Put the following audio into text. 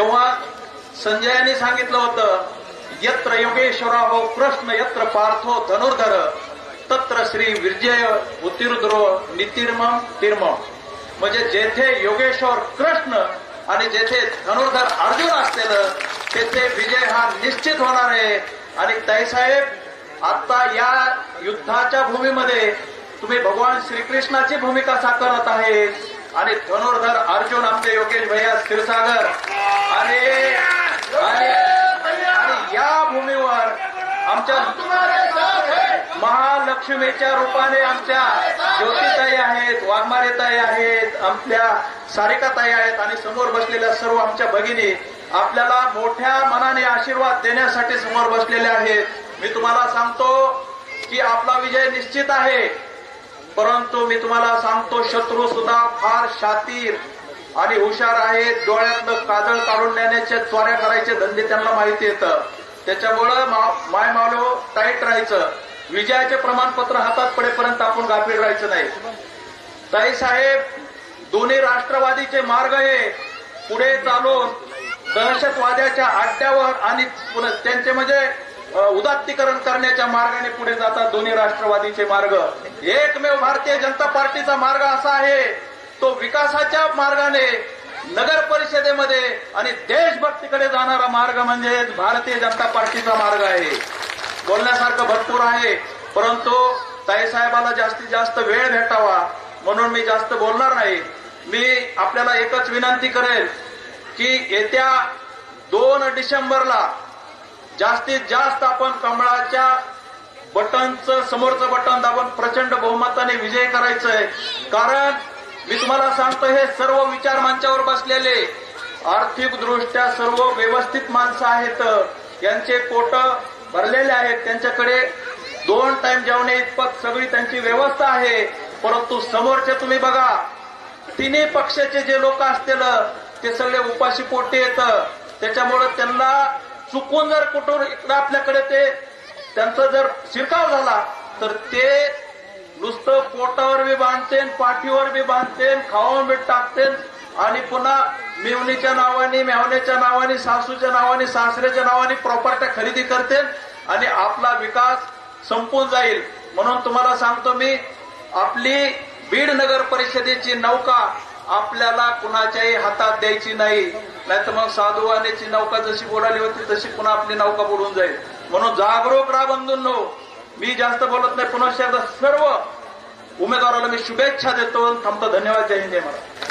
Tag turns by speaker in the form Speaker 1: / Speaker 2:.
Speaker 1: तेव्हा संजयाने सांगितलं होतं यत्र योगेश्वरा हो कृष्ण यत्र पार्थो धनुर्धर तत्र श्री विजय उत्तीर्द्रो नितीर्मम तिर्मम. म्हणजे जेथे योगेश्वर कृष्ण आणि जेथे धनुर्धर अर्जुन असलेलं तेथे विजय हा निश्चित होणार आहे. आणि ताईसाहेब आता या युद्धाच्या भूमीमध्ये तुम्ही भगवान श्रीकृष्णाची भूमिका साकारत आहे आणि धनुर्धर अर्जुन आमचे योगेश भैया क्षीरसागर आणि आणि या भूमीवर आमच्या महालक्ष्मीच्या रूपाने आमच्या ज्योतिताई आहेत वाघमारेताई आहेत आपल्या सारिकाताई आहेत आणि समोर बसलेल्या सर्व आमच्या भगिनी आपल्याला मोठ्या मनाने आशीर्वाद देण्यासाठी समोर बसलेल्या आहेत. मी तुम्हाला सांगतो की आपला विजय निश्चित आहे. परंतु मी तुम्हाला सांगतो शत्रू सुद्धा फार शातीर आणि हुशार आहेत डोळ्यातलं काजळ काढून नेण्याचे चोऱ्या करायचे धंदे त्यांना माहिती येतं. त्याच्यामुळं माय मालो टाईट राहायचं. विजयाचे प्रमाणपत्र हातात पडेपर्यंत आपण गाफील राहायचं नाही. ताई साहेब दोन्ही राष्ट्रवादीचे मार्ग हे पुढे चालून दहशतवाद्याच्या आड्यावर आणि त्यांचे म्हणजे उदात्तीकरण करण्याच्या मार्गाने पुढे जातात दोन्ही राष्ट्रवादीचे मार्ग. एकमेव भारतीय जनता पार्टीचा मार्ग असा आहे तो विकासाच्या मार्गाने नगर परिषदेमध्ये आणि देशभक्तीकडे जाणारा मार्ग म्हणजे भारतीय जनता पार्टीचा मार्ग आहे. बोलण्यासारखं भरपूर आहे परंतु ताईसाहेबाला जास्तीत जास्त वेळ भेटावा म्हणून मी जास्त बोलणार नाही. मी आपल्याला एकच विनंती करेल की येत्या दोन डिसेंबरला जास्तीत जास्त आपण कमळाच्या बटनचं समोरचं बटन दाबून प्रचंड बहुमताने विजय करायचंय. कारण मी तुम्हाला सांगतो हे सर्व विचार मंचावर बसलेले आर्थिक दृष्ट्या सर्व व्यवस्थित माणसं आहेत. यांचे पोट भरलेले आहेत. त्यांच्याकडे दोन टाइम जेवणे इतपत सगळी त्यांची व्यवस्था आहे. परंतु समोरचे तुम्ही बघा तिन्ही पक्षाचे जे लोक असतील ते सगळे उपाशी पोटे येत त्याच्यामुळे त्यांना चुकून जर कुठून इकडं आपल्याकडे ते त्यांचा जर शिरकाव झाला तर ते नुसतं पोटावर बी बांधतेन पाठीवर बी बांधतेन खाऊन बी टाकतेन. आणि पुन्हा मेवणीच्या नावाने मेवण्याच्या नावाने सासूच्या नावाने सासऱ्याच्या नावाने प्रॉपर्ट्या खरेदी करते आणि आपला विकास संपून जाईल. म्हणून तुम्हाला सांगतो मी आपली बीड नगर परिषदेची नौका आपल्याला कुणाच्याही हातात द्यायची नाही. नाहीतर मग साधुवानेची नौका जशी बुडाली होती तशी पुन्हा आपली नौका बुडून जाईल. म्हणून जागरूक राहा बंधूंनो. मी जास्त बोलत नाही पुन्हा एकदा सर्व उमेदवाराला मी शुभेच्छा देतो थांबतो. धन्यवाद. जय हिंद जय महाराज